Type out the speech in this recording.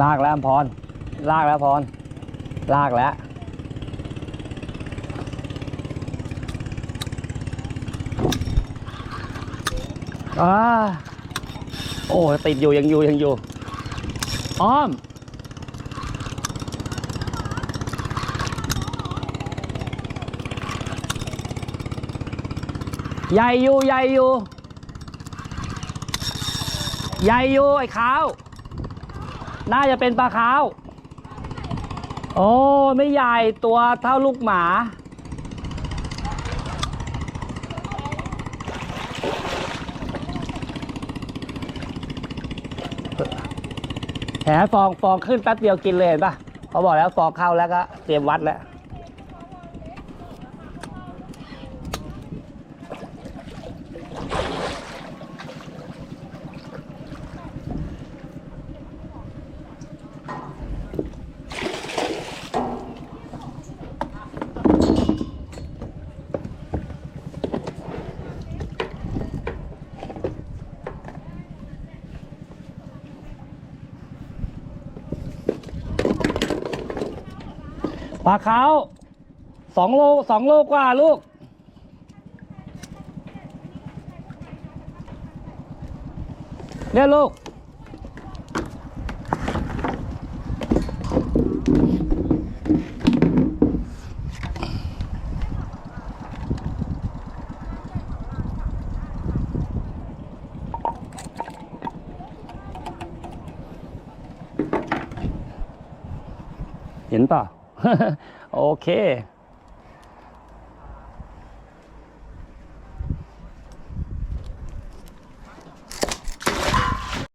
ลากแล้วพร ลากแล้วพร ลากแล้วอ่าโอ้ติดอยู่ยังอยู่ยังอยู่ อ้อม ใหญ่อยู่ใหญ่อยู่ ใหญ่อยู่ไอ้ขาว น่าจะเป็นปลาขาวโอ้ไม่ใหญ่ตัวเท่าลูกหมา แหฟองฟองขึ้นแป๊บเดียวกินเลยเห็นปะเขาบอกแล้วฟองเข้าแล้วก็เตรียมวัดแล้ว ปลาขาวสองโลสองโลกว่าลูกเนี่ยลูก เห็นเปล่า โอเค